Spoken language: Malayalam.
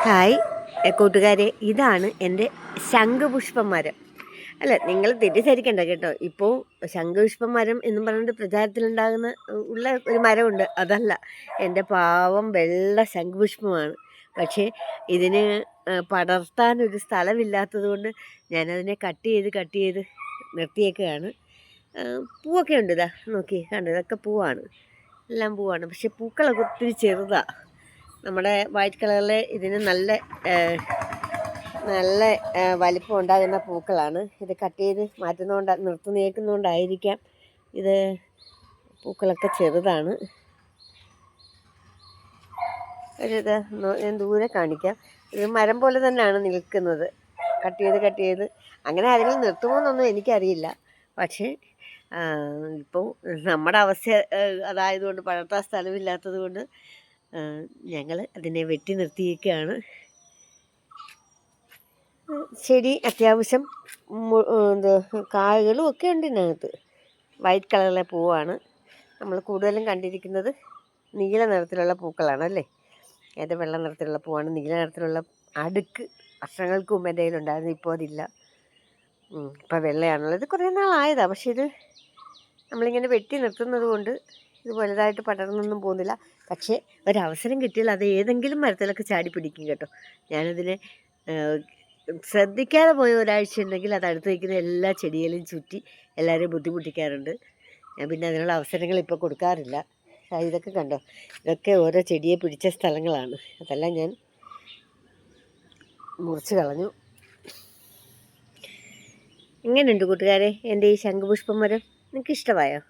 ഹായ് കൂട്ടുകാരെ ഇതാണ് എന്റെ ശംഖുപുഷ്പ മരം അല്ല നിങ്ങൾ തെറ്റിദ്ധരിക്കണ്ട കേട്ടോ. ഇപ്പോൾ ശംഖുപുഷ്പ മരം എന്ന് പറഞ്ഞിട്ട് പ്രചാരത്തിലുണ്ടാകുന്ന ഉള്ള ഒരു മരമുണ്ട്. അതല്ല എന്റെ പാവം വെള്ള ശംഖുപുഷ്പമാണ്. പക്ഷേ ഇതിന് പടർത്താനൊരു സ്ഥലമില്ലാത്തത് കൊണ്ട് ഞാനതിനെ കട്ട് ചെയ്ത് കട്ട് ചെയ്ത് നിർത്തിയേക്കുകയാണ്. പൂവൊക്കെ ഉണ്ട് ഇതാ നോക്കി കണ്ടോ? ഇതൊക്കെ പൂവാണ്. എല്ലാം പൂവാണ്. പക്ഷേ പൂക്കളൊക്കെ ഒത്തിരി ചെറുതാണ് നമ്മുടെ വൈറ്റ് കളറിൽ ഇതിന് നല്ല നല്ല വലിപ്പം ഉണ്ടാകുന്ന പൂക്കളാണ്. ഇത് കട്ട് ചെയ്ത് മാറ്റുന്നതുകൊണ്ട് നിർത്തുന്നേക്കുന്നതുകൊണ്ടായിരിക്കാം ഇത് പൂക്കളൊക്കെ ചെറുതാണ്. ഒരു ഇത് ഞാൻ ദൂരെ കാണിക്കാം. ഇത് മരം പോലെ തന്നെയാണ് നിൽക്കുന്നത്. കട്ട് ചെയ്ത് കട്ട് ചെയ്ത്. അങ്ങനെ ആരെങ്കിലും നിർത്തുമോയെന്നൊന്നും എനിക്കറിയില്ല. പക്ഷേ ഇപ്പോൾ നമ്മുടെ അവസ്ഥ അതായതുകൊണ്ട് പടർത്താൻ സ്ഥലമില്ലാത്തത് കൊണ്ട് ഞങ്ങൾ അതിനെ വെട്ടി നിർത്തിയിരിക്കുകയാണ്. ചെടി അത്യാവശ്യം എന്ത് കായകളും ഒക്കെ ഉണ്ട് ഇതിനകത്ത്. വൈറ്റ് കളറിലെ പൂവാണ്. നമ്മൾ കൂടുതലും കണ്ടിരിക്കുന്നത് നീല നിറത്തിലുള്ള പൂക്കളാണ് അല്ലേ? ഏത് വെള്ള നിറത്തിലുള്ള പൂവാണ്? നീല നിറത്തിലുള്ള അടുക്ക് വർഷങ്ങൾക്ക് മുമ്പ് എന്റെ കയ്യിലുണ്ടായിരുന്നു ഇപ്പോൾ അതില്ല. ഇപ്പോൾ ഇപ്പം വെള്ളയാണുള്ളത് കുറേ നാളായതാണ് പക്ഷേ ഇത് നമ്മളിങ്ങനെ വെട്ടി നിർത്തുന്നത് കൊണ്ട് ഇത് വലുതായിട്ട് പടർന്നൊന്നും പോകുന്നില്ല. പക്ഷേ ഒരവസരം കിട്ടിയാൽ അത് ഏതെങ്കിലും മരത്തിലൊക്കെ ചാടി പിടിക്കും കേട്ടോ. ഞാനതിനെ ശ്രദ്ധിക്കാതെ പോയ ഒരാഴ്ച ഉണ്ടെങ്കിൽ അത് അടുത്ത് വയ്ക്കുന്ന എല്ലാ ചെടികളും ചുറ്റി എല്ലാവരെയും ബുദ്ധിമുട്ടിക്കാറുണ്ട്. ഞാൻ പിന്നെ അതിനുള്ള അവസരങ്ങൾ ഇപ്പോൾ കൊടുക്കാറില്ല. ഇതൊക്കെ കണ്ടോ? ഇതൊക്കെ ഓരോ ചെടിയെ പിടിച്ച സ്ഥലങ്ങളാണ്. അതെല്ലാം ഞാൻ മുറിച്ച് കളഞ്ഞു. എങ്ങനെയുണ്ട് കൂട്ടുകാരെ എന്റെ ഈ ശംഖുപുഷ്പം മരം. നിങ്ങൾക്ക് ഇഷ്ടമായോ?